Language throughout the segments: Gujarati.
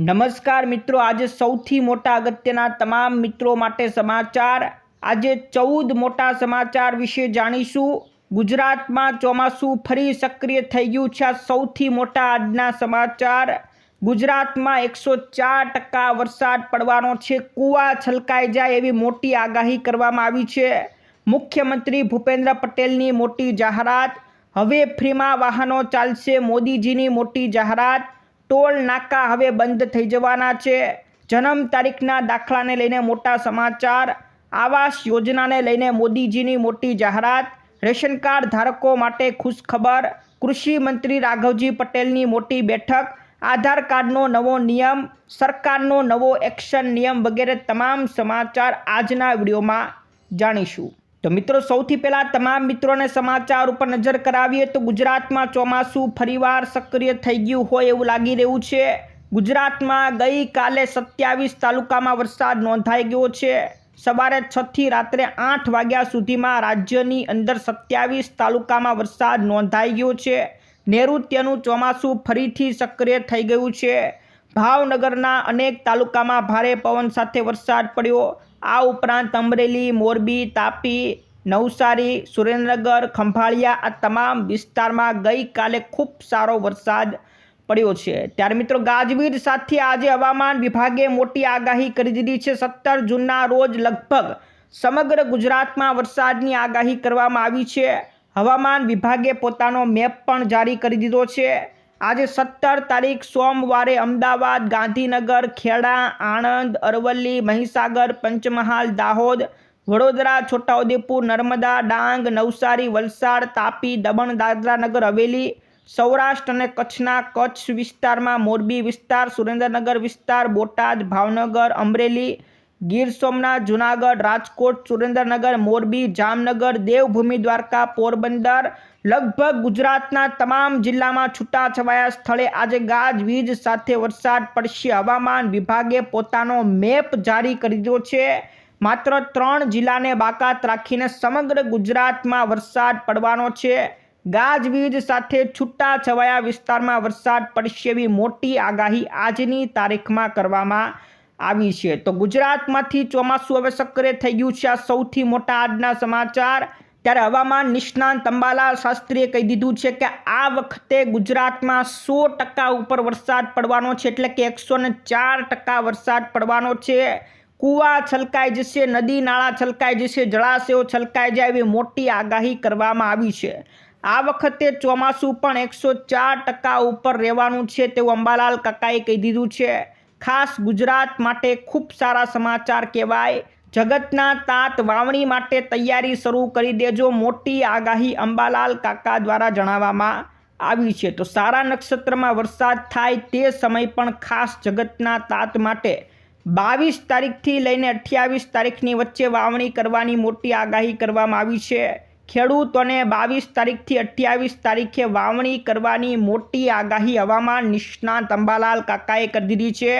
નમસ્કાર મિત્રો, આજે સૌથી મોટા અગત્યના તમામ મિત્રો માટે સમાચાર. આજે ચૌદ મોટા સમાચાર વિશે જાણીશું. ગુજરાતમાં ચોમાસું ફરી સક્રિય થઈ ગયું છે. આ સૌથી મોટા આજના સમાચાર. ગુજરાતમાં એકસો ચાર ટકા વરસાદ પડવાનો છે. કૂવા છલકાઈ જાય એવી મોટી આગાહી કરવામાં આવી છે. મુખ્યમંત્રી ભૂપેન્દ્ર પટેલની મોટી જાહેરાત. હવે ફ્રીમાં વાહનો ચાલશે મોદીજીની મોટી જાહેરાત. ટોલ નાકા હવે બંધ થઈ જવાના છે. જન્મ તારીખના દાખલાને લઈને મોટા સમાચાર. આવાસ યોજનાને લઈને મોદીજીની મોટી જાહેરાત. રેશન કાર્ડ ધારકો માટે ખુશખબર. કૃષિ મંત્રી રાઘવજી પટેલની મોટી બેઠક. આધાર કાર્ડનો નવો નિયમ, સરકારનો નવો એક્શન નિયમ વગેરે તમામ સમાચાર આજના વિડીયોમાં જાણીશું. તો મિત્રો, સૌથી પહેલાં તમામ મિત્રોને સમાચાર ઉપર નજર કરાવીએ તો ગુજરાતમાં ચોમાસું ફરીવાર સક્રિય થઈ ગયું હોય એવું લાગી રહ્યું છે. ગુજરાતમાં ગઈકાલે સત્યાવીસ તાલુકામાં વરસાદ નોંધાઈ ગયો છે. સવારે છથી રાત્રે આઠ વાગ્યા સુધીમાં રાજ્યની અંદર સત્યાવીસ તાલુકામાં વરસાદ નોંધાઈ ગયો છે. નૈઋત્યનું ચોમાસું ફરીથી સક્રિય થઈ ગયું છે. ભાવનગરના અનેક તાલુકામાં ભારે પવન સાથે વરસાદ પડ્યો. આ ઉપરાંત અમરેલી, મોરબી, તાપી, નવસારી, સુરેન્દ્રનગર, ખંભાળિયા આ તમામ વિસ્તારમાં ગઈકાલે ખૂબ સારો વરસાદ પડ્યો છે. ત્યારે મિત્રો ગાજવીજ સાથે આજે હવામાન વિભાગે મોટી આગાહી કરી દીધી છે. સત્તર જૂનના રોજ લગભગ સમગ્ર ગુજરાતમાં વરસાદની આગાહી કરવામાં આવી છે. હવામાન વિભાગે પોતાનો મેપ પણ જારી કરી દીધો છે. આજે સત્તર તારીખ સોમવારે અમદાવાદ, ગાંધીનગર, ખેડા, આણંદ, અરવલ્લી, મહીસાગર, પંચમહાલ, દાહોદ, વડોદરા, છોટાઉદેપુર, નર્મદા, ડાંગ, નવસારી, વલસાડ, તાપી, દમણ, દાદરા નગર, હવેલી, સૌરાષ્ટ્ર અને કચ્છના કચ્છ વિસ્તારમાં મોરબી વિસ્તાર, સુરેન્દ્રનગર વિસ્તાર, બોટાદ, ભાવનગર, અમરેલી, ગીર સોમનાથ, જુનાગઢ, રાજકોટ, સુરેન્દ્રનગર, મોરબી, જામનગર, દેવભૂમિ દ્વારકા, પોરબંદર લગભગ ગુજરાતના તમામ જિલ્લામાં છૂટાછવાયા સ્થળે આજે ગાજવીજ સાથે વરસાદ પડશે. હવામાન વિભાગે પોતાનો મેપ જારી કરી દીધો છે. માત્ર ત્રણ જિલ્લાને બાકાત રાખીને સમગ્ર ગુજરાતમાં વરસાદ પડવાનો છે. ગાજવીજ સાથે છૂટા છવાયા વિસ્તારમાં વરસાદ પડશે એવી મોટી આગાહી આજની તારીખમાં કરવામાં આવી છે. તો ગુજરાતમાંથી ચોમાસું હવે સક્રિય થઈ ગયું છે. આ સૌથી મોટા આજના સમાચાર. ત્યારે હવામાન નિષ્ણાંત અંબાલાલ શાસ્ત્રીએ કહી દીધું છે કે આ વખતે ગુજરાતમાં સો ટકા ઉપર વરસાદ પડવાનો છે, એટલે કે એકસો ચાર ટકા વરસાદ પડવાનો છે. કૂવા છલકાઈ જશે, નદી નાળા છલકાઈ જશે, જળાશયો છલકાઈ જાય એવી મોટી આગાહી કરવામાં આવી છે. આ વખતે ચોમાસું પણ એકસો ચાર ટકા ઉપર રહેવાનું છે તેવું અંબાલાલ કાકાએ કહી દીધું છે. ખાસ ગુજરાત માટે ખૂબ સારા સમાચાર કહેવાય. જગતના તાત વાવણી માટે તૈયારી શરૂ કરી દેજો. મોટી આગાહી અંબાલાલ કાકા દ્વારા જણાવવામાં આવી છે. તો સારા નક્ષત્રમાં વરસાદ થાય તે સમય પણ ખાસ જગતના તાત માટે બાવીસ તારીખથી લઈને અઠ્યાવીસ તારીખની વચ્ચે વાવણી કરવાની મોટી આગાહી કરવામાં આવી છે. ખેડૂતોને બાવીસ તારીખથી અઠ્યાવીસ તારીખે વાવણી કરવાની મોટી આગાહી હવામાન નિષ્ણાંત અંબાલાલ કાકાએ કરી દીધી છે.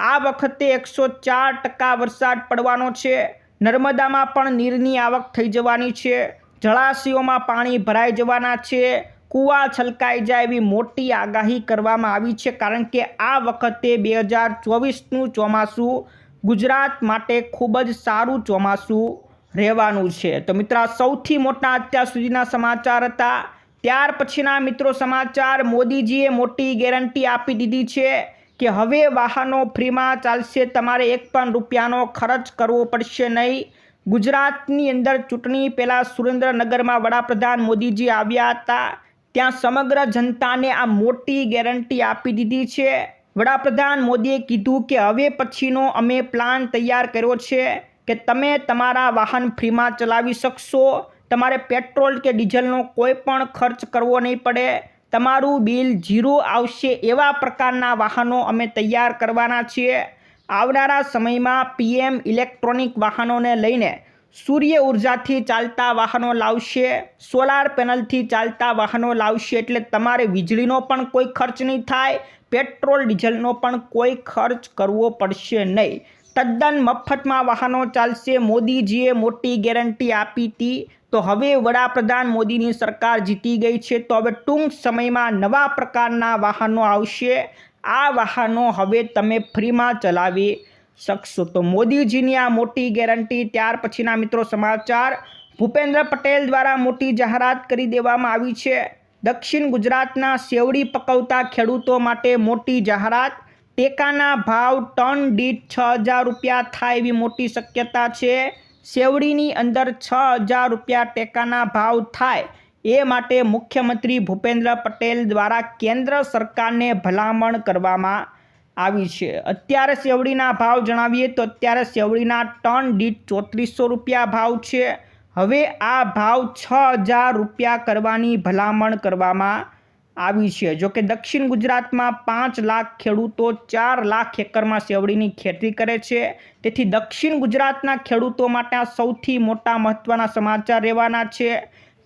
આ વખતે એકસો ચાર ટકા વરસાદ પડવાનો છે. નર્મદામાં પણ નીરની આવક થઈ જવાની છે. જળાશયોમાં પાણી ભરાઈ જવાના છે. કૂવા છલકાઈ જાય એવી મોટી આગાહી કરવામાં આવી છે કારણ કે આ વખતે બે હજાર ચોવીસનું ચોમાસું ગુજરાત માટે ખૂબ જ સારું ચોમાસું રહેવાનું છે. તો મિત્રો, સૌથી મોટા અત્યાર સુધીના સમાચાર હતા. ત્યાર પછીના મિત્રો સમાચાર, મોદીજીએ મોટી ગેરંટી આપી દીધી છે. કે હવે વાહનો ફ્રીમાં ચાલશે, તમારે એક પણ રૂપિયાનો ખર્ચ કરવો પડશે નહીં. ગુજરાતની અંદર ચૂંટણી પહેલાં સુરેન્દ્રનગરમાં વડાપ્રધાન મોદીજી આવ્યા હતા. ત્યાં સમગ્ર જનતાને આ મોટી ગેરંટી આપી દીધી છે. વડાપ્રધાન મોદીએ કીધું કે હવે પછીનો અમે પ્લાન તૈયાર કર્યો છે કે તમે તમારા વાહન ફ્રીમાં ચલાવી શકશો. તમારે પેટ્રોલ કે ડીઝલનો કોઈ પણ ખર્ચ કરવો નહીં પડે. તમારું બિલ ઝીરો આવશે એવા પ્રકારના વાહનો અમે તૈયાર કરવાના છીએ. આવનારા સમયમાં પીએમ ઇલેક્ટ્રોનિક વાહનોને લઈને સૂર્ય ઉર્જાથી ચાલતા વાહનો લાવશે, સોલાર પેનલથી ચાલતા વાહનો લાવશે એટલે તમારે વીજળીનો પણ કોઈ ખર્ચ નહીં થાય, પેટ્રોલ, ડીઝલનો પણ કોઈ ખર્ચ કરવો પડશે નહીં. તદ્દન મફતમાં વાહનો ચાલશે, મોદીજીએ મોટી ગેરંટી આપી હતી. તો હવે વડાપ્રધાન મોદીની સરકાર જીતી ગઈ છે તો હવે ટૂંક સમયમાં નવા પ્રકારના વાહનો આવશે. આ વાહનો હવે તમે ફ્રીમાં ચલાવી શકશો. તો મોદીજીની આ મોટી ગેરંટી, ત્યાર પછીના મિત્રો સમાચાર. ભૂપેન્દ્ર પટેલ દ્વારા મોટી જાહેરાત કરી દેવામાં આવી છે. દક્ષિણ ગુજરાતના સેવડી પકવતા ખેડૂતો માટે મોટી જાહેરાત. ટેકાના ભાવ ટન દીઠ છ હજાર રૂપિયા થાય એવી મોટી શક્યતા છે. સેવડીની અંદર છ હજાર રૂપિયા ટેકાના ભાવ થાય એ માટે મુખ્યમંત્રી ભૂપેન્દ્ર પટેલ દ્વારા કેન્દ્ર સરકારને ભલામણ કરવામાં આવી છે. અત્યારે સેવડીના ભાવ જણાવીએ તો અત્યારે સેવડીના ટન દીઠ ચોત્રીસો રૂપિયા ભાવ છે. હવે આ ભાવ છ હજાર રૂપિયા કરવાની ભલામણ કરવામાં આવી છે. જો કે દક્ષિણ ગુજરાતમાં પાંચ લાખ ખેડૂતો ચાર લાખ એકરમાં સેવડીની ખેતી કરે છે. તેથી દક્ષિણ ગુજરાતના ખેડૂતો માટે આ સૌથી મોટા મહત્ત્વના સમાચાર રહેવાના છે.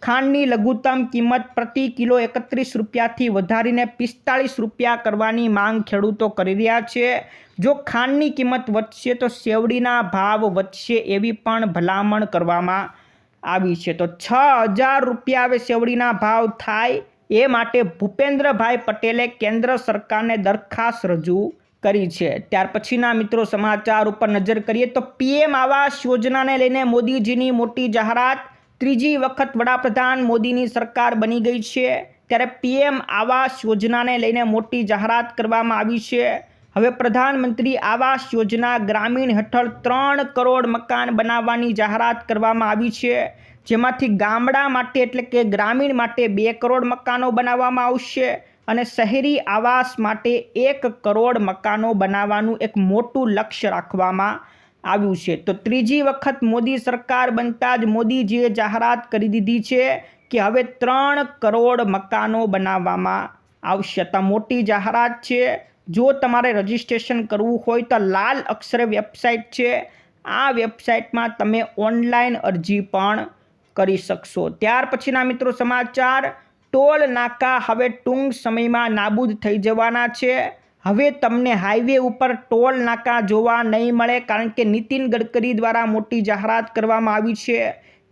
ખાંડની લઘુત્તમ કિંમત પ્રતિ કિલો એકત્રીસ રૂપિયાથી વધારીને પિસ્તાળીસ રૂપિયા કરવાની માંગ ખેડૂતો કરી રહ્યા છે. જો ખાંડની કિંમત વધશે તો સેવડીના ભાવ વધશે એવી પણ ભલામણ કરવામાં આવી છે. તો છ હજાર રૂપિયા હવે સેવડીના ભાવ થાય એ માટે ભૂપેન્દ્રભાઈ પટેલે કેન્દ્ર સરકારને દરખાસ્ત રજૂ કરી છે. ત્યાર પછીના મિત્રો સમાચાર ઉપર નજર કરીએ તો પીએમ આવાસ યોજનાને લઈને મોદીજીની મોટી જાહેરાત. ત્રીજી વખત વડાપ્રધાન મોદીની સરકાર બની ગઈ છે. ત્યારે પીએમ આવાસ યોજનાને લઈને મોટી જાહેરાત કરવામાં આવી છે. હવે પ્રધાનમંત્રી આવાસ યોજના ગ્રામીણ હેઠળ ત્રણ કરોડ મકાન બનાવવાની જાહેરાત કરવામાં આવી છે. જેમાંથી ગામડા માટે એટલે કે ગ્રામીણ માટે બે કરોડ મકાનો બનાવવામાં આવશે અને શહેરી આવાસ માટે એક કરોડ મકાનો બનાવવાનું એક મોટું લક્ષ્ય રાખવામાં આવ્યું છે. તો ત્રીજી વખત મોદી સરકાર બનતા જ મોદીજીએ જાહેરાત કરી દીધી છે કે હવે ત્રણ કરોડ મકાનો બનાવવામાં આવશે. તો મોટી જાહેરાત છે. જો તમારે રજિસ્ટ્રેશન કરવું હોય તો લાલ અક્ષરે વેબસાઇટ છે. આ વેબસાઇટમાં તમે ઓનલાઈન અરજી પણ કરી શકશો. ત્યાર પછીના મિત્રો સમાચાર, ટોલ નાકા હવે ટૂંક સમયમાં નાબૂદ થઈ જવાના છે. હવે તમને હાઈવે ઉપર ટોલ નાકા જોવા નહીં મળે કારણ કે નીતિન ગડકરી દ્વારા મોટી જાહેરાત કરવામાં આવી છે.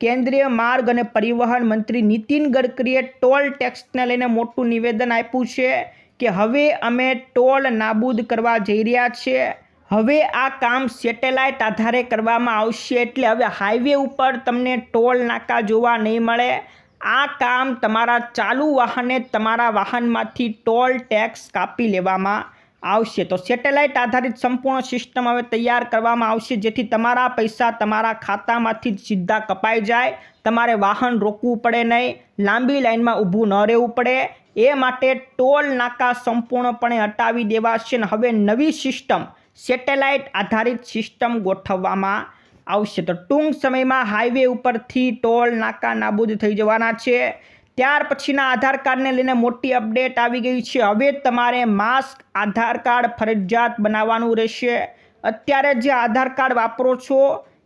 કેન્દ્રીય માર્ગ અને પરિવહન મંત્રી નીતિન ગડકરીએ ટોલ ટેક્સને લઈને મોટું નિવેદન આપ્યું છે કે હવે અમે ટોલ નાબૂદ કરવા જઈ રહ્યા છીએ હવે આ કામ સેટેલાઇટ આધારે કરવામાં આવશે એટલે હવે હાઈવે ઉપર તમને ટોલ નાકા જોવા નહીં મળે. આ કામ તમારા ચાલુ વાહને તમારા વાહનમાંથી ટોલ ટેક્સ કાપી લેવામાં આવશે. તો સેટેલાઇટ આધારિત સંપૂર્ણ સિસ્ટમ હવે તૈયાર કરવામાં આવશે, જેથી તમારા પૈસા તમારા ખાતામાંથી જ સીધા કપાઈ જાય. તમારે વાહન રોકવું પડે નહીં, લાંબી લાઇનમાં ઊભું ન રહેવું પડે. એ માટે ટોલ નાકા સંપૂર્ણપણે હટાવી દેવાશે અને હવે નવી સિસ્ટમ સેટેલાઇટ આધારિત સિસ્ટમ ગોઠવવામાં આવશે. તો ટૂંક સમયમાં હાઈવે ઉપરથી ટોલ નાકા નાબૂદ થઈ જવાના છે. ત્યાર પછીના આધાર કાર્ડને લઈને મોટી અપડેટ આવી ગઈ છે. હવે તમારે માસ્ક, આધાર કાર્ડ, ફરજિયાત બનાવવાનું રહેશે. અત્યારે જે આધાર કાર્ડ વાપરો છો,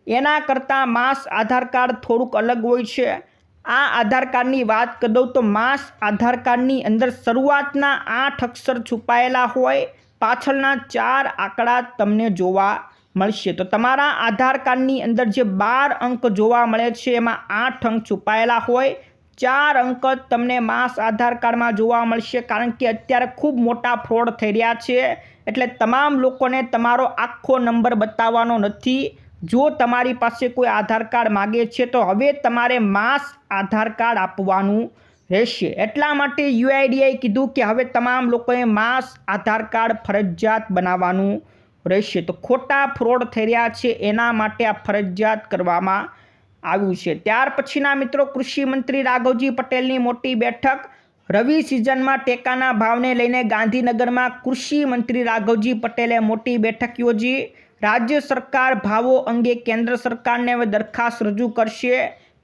એના કરતાં માસ આધાર કાર્ડ થોડુંક અલગ હોય છે. આ આધાર કાર્ડની વાત કરી દઉં તો માસ આધાર કાર્ડની અંદર શરૂઆતના આઠ અક્ષર છુપાયેલા હોય. પાછળના ચાર આંકડા તમને જોવા મળશે. તો તમારા આધાર કાર્ડની અંદર જે બાર અંક જોવા મળે છે, એમાં આઠ અંક છુપાયેલા હોય. ચાર અંક તમને માસ આધાર કાર્ડમાં જોવા મળશે, કારણ કે અત્યારે ખૂબ મોટા ફ્રોડ થઈ રહ્યા છે. એટલે તમામ લોકોને તમારો આખો નંબર બતાવવાનો નથી. જો તમારી પાસે કોઈ આધાર કાર્ડ માગે છે, તો હવે તમારે માસ આધાર કાર્ડ આપવાનું રહેશે. એટલા માટે યુઆઈડીઆઈ કીધું કે હવે તમામ લોકોએ માસ આધાર કાર્ડ ફરજિયાત બનાવવાનું રહેશે. તો ખોટા ફ્રોડ થઈ રહ્યા છે એના માટે આ ફરજિયાત કરવામાં આવ્યું છે. ત્યાર પછીના મિત્રો કૃષિ મંત્રી રાઘવજી પટેલની મોટી બેઠક રવિ સિઝનમાં ટેકાના ભાવને લઈને ગાંધીનગરમાં કૃષિ મંત્રી રાઘવજી પટેલે મોટી બેઠક યોજી. રાજ્ય સરકાર ભાવો અંગે કેન્દ્ર સરકારને હવે દરખાસ્ત રજૂ કરશે.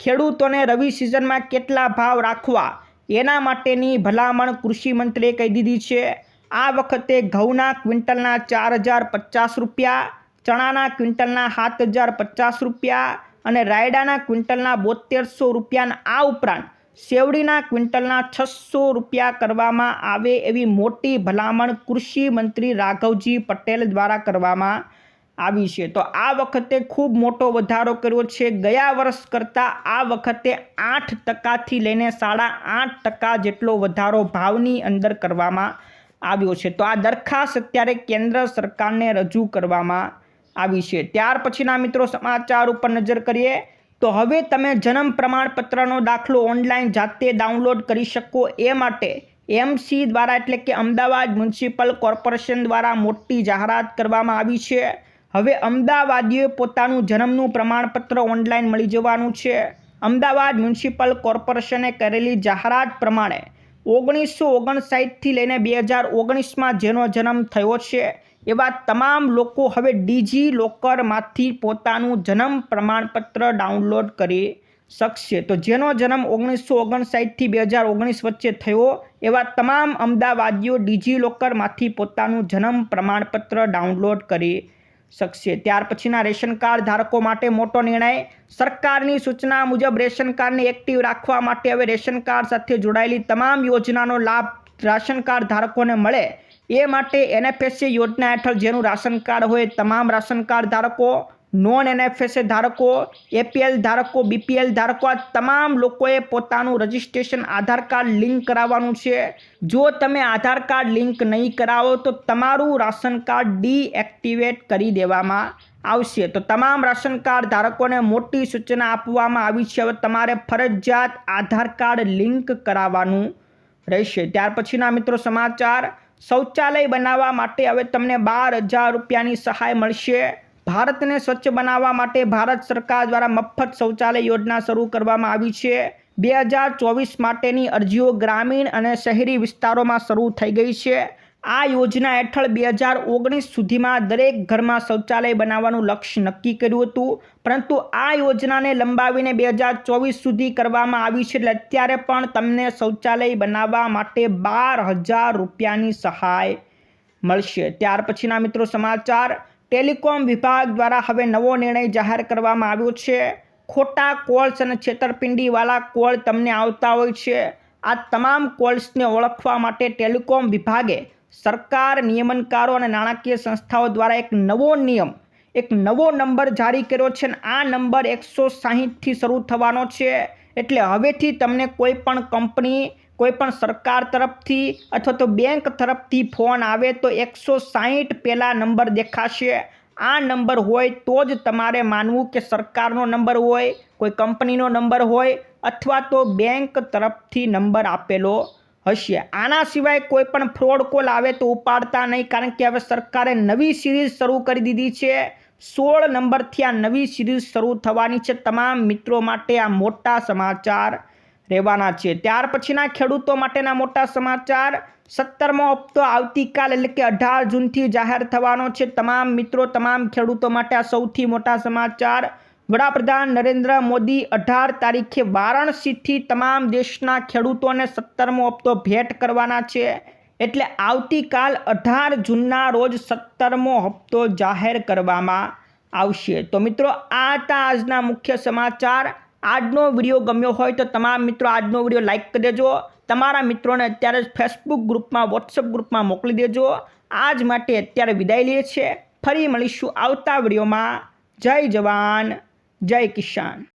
ખેડૂતોને રવિ સિઝનમાં કેટલા ભાવ રાખવા? એના માટેની ભલામણ કૃષિ મંત્રીએ કહી દીધી છે. આ વખતે ઘઉંના ક્વિન્ટલના ચાર હજાર પચાસ રૂપિયા, ચણાના ક્વિન્ટલના સાત હજાર પચાસ રૂપિયા અને રાયડાના ક્વિન્ટલના બોતેરસો રૂપિયાના આ ઉપરાંત શેવડીના ક્વિન્ટલના છસો રૂપિયા કરવામાં આવે એવી મોટી ભલામણ કૃષિ મંત્રી રાઘવજી પટેલ દ્વારા કરવામાં આવી છે. તો આ વખતે ખૂબ મોટો વધારો કર્યો છે. ગયા વર્ષ કરતાં આ વખતે આઠ ટકાથી લઈને સાડા આઠ ટકા જેટલો વધારો ભાવની અંદર કરવામાં આવ્યો છે. તો આ દરખાસ્ત અત્યારે કેન્દ્ર સરકારને રજૂ કરવામાં આવી છે. ત્યાર પછીના મિત્રો સમાચાર ઉપર નજર કરીએ તો હવે તમે જન્મ પ્રમાણપત્રનો દાખલો ઓનલાઈન જાતે ડાઉનલોડ કરી શકો. એ માટે એમસી દ્વારા એટલે કે અમદાવાદ મ્યુનિસિપલ કોર્પોરેશન દ્વારા મોટી જાહેરાત કરવામાં આવી છે. હવે અમદાવાદીઓએ પોતાનું જન્મનું પ્રમાણપત્ર ઓનલાઈન મળી જવાનું છે. અમદાવાદ મ્યુનિસિપલ કોર્પોરેશને કરેલી જાહેરાત પ્રમાણે ઓગણીસો ઓગણસાઠથી લઈને બે હજાર ઓગણીસમાં જેનો જન્મ થયો છે, એવા તમામ લોકો હવે ડીજી લોકરમાંથી પોતાનું જન્મ પ્રમાણપત્ર ડાઉનલોડ કરી શકશે. તો જેનો જન્મ ઓગણીસો ઓગણસાઠથી બે હજાર ઓગણીસ વચ્ચે થયો, એવા તમામ અમદાવાદીઓ ડીજી લોકરમાંથી પોતાનું જન્મ પ્રમાણપત્ર ડાઉનલોડ કરી શકશે. ત્યાર પછીના રેશન કાર્ડ ધારકો માટે મોટો નિર્ણય સરકારની સૂચના મુજબ રેશન કાર્ડને એક્ટિવ રાખવા માટે હવે રેશન કાર્ડ સાથે જોડાયેલી તમામ યોજનાનો લાભ રાશન કાર્ડ ધારકોને મળે. એ માટે એનએફએસસી યોજના હેઠળ જેનું રાશન કાર્ડ હોય, તમામ રાશન કાર્ડ ધારકો નોન એનએફએસએ ધારકો એપીએલ ધારકો બીપીએલ ધારકો, આ તમામ લોકોએ પોતાનું રજિસ્ટ્રેશન આધાર કાર્ડ લિંક કરાવવાનું છે. જો તમે આધાર કાર્ડ લિંક નહીં કરાવો, તો તમારું રાશન કાર્ડ ડીએક્ટિવેટ કરી દેવામાં આવશે. તો તમામ રાશન કાર્ડ ધારકોને મોટી સૂચના આપવામાં આવી છે. હવે તમારે ફરજિયાત આધાર કાર્ડ લિંક કરાવવાનું રહેશે. ત્યાર પછીના મિત્રો સમાચાર. શૌચાલય બનાવવા માટે હવે તમને બાર હજાર રૂપિયાની સહાય મળશે. ભારતને સ્વચ્છ બનાવવા માટે ભારત સરકાર દ્વારા મફત શૌચાલય યોજના શરૂ કરવામાં આવી છે. બે હજાર ચોવીસ માટેની અરજીઓ ગ્રામીણ અને શહેરી વિસ્તારોમાં શરૂ થઈ ગઈ છે. આ યોજના હેઠળ બે હજાર ઓગણીસ સુધીમાં દરેક ઘરમાં શૌચાલય બનાવવાનું લક્ષ્ય નક્કી કર્યું હતું. પરંતુ આ યોજનાને લંબાવીને બે હજાર ચોવીસ સુધી કરવામાં આવી છે એટલે અત્યારે પણ તમને શૌચાલય બનાવવા માટે બાર હજાર રૂપિયાની સહાય મળશે. ત્યાર પછીના મિત્રો સમાચાર. ટેલિકોમ વિભાગ દ્વારા હવે નવો નિર્ણય જાહેર કરવામાં આવ્યો છે. ખોટા કોલ્સ અને છેતરપિંડીવાળા કોલ તમને આવતા હોય છે. આ તમામ કોલ્સને ઓળખવા માટે ટેલિકોમ વિભાગે સરકાર, નિયમનકારો અને નાણાકીય સંસ્થાઓ દ્વારા એક નવો નિયમ, એક નવો નંબર જારી કર્યો છે અને આ નંબર એકસો સાહીઠથી શરૂ થવાનો છે. એટલે હવેથી તમને કોઈ પણ કંપની કોઈ પણ સરકાર તરફથી અથવા તો બેંક તરફથી ફોન આવે તો એકસો સાહીઠ પહેલાં નંબર દેખાશે. આ નંબર હોય તો જ તમારે માનવું કે સરકારનો નંબર હોય, કોઈ કંપનીનો નંબર હોય અથવા તો બેંક તરફથી નંબર આપેલો હશે. આના સિવાય કોઈ પણ ફ્રોડ કોલ આવે તો ઉપાડતા નહીં, કારણ કે હવે સરકારે નવી સિરીઝ શરૂ કરી દીધી છે. સોળ નંબરથી આ નવી સિરીઝ શરૂ થવાની છે. તમામ મિત્રો માટે આ મોટા સમાચાર રહેવાના છે. ત્યાર પછીના ખેડૂતો માટેના મોટા સમાચાર. સત્તરમો હપ્તો આવતીકાલ એટલે કે અઢાર જૂનથી જાહેર થવાનો છે. તમામ મિત્રો, તમામ ખેડૂતો માટે આ સૌથી મોટા સમાચાર. વડાપ્રધાન નરેન્દ્ર મોદી અઢાર તારીખે વારાણસીથી તમામ દેશના ખેડૂતોને સત્તરમો હપ્તો ભેટ કરવાના છે. એટલે આવતીકાલ અઢાર જૂનના રોજ સત્તરમો હપ્તો જાહેર કરવામાં આવશે. તો મિત્રો, આ હતા આજના મુખ્ય સમાચાર. આજનો વીડિયો ગમ્યો હોય તો તમામ મિત્રો આજનો વીડિયો લાઇક કરી દેજો. તમારા મિત્રોને અત્યારે ફેસબુક ગ્રુપમાં વોટ્સઅપ ગ્રુપમાં મોકલી દેજો. આજ માટે અત્યારે વિદાય લઈએ છીએ. ફરી મળીશું આવતા વિડીયોમાં. જય જવાન, જય કિસાન.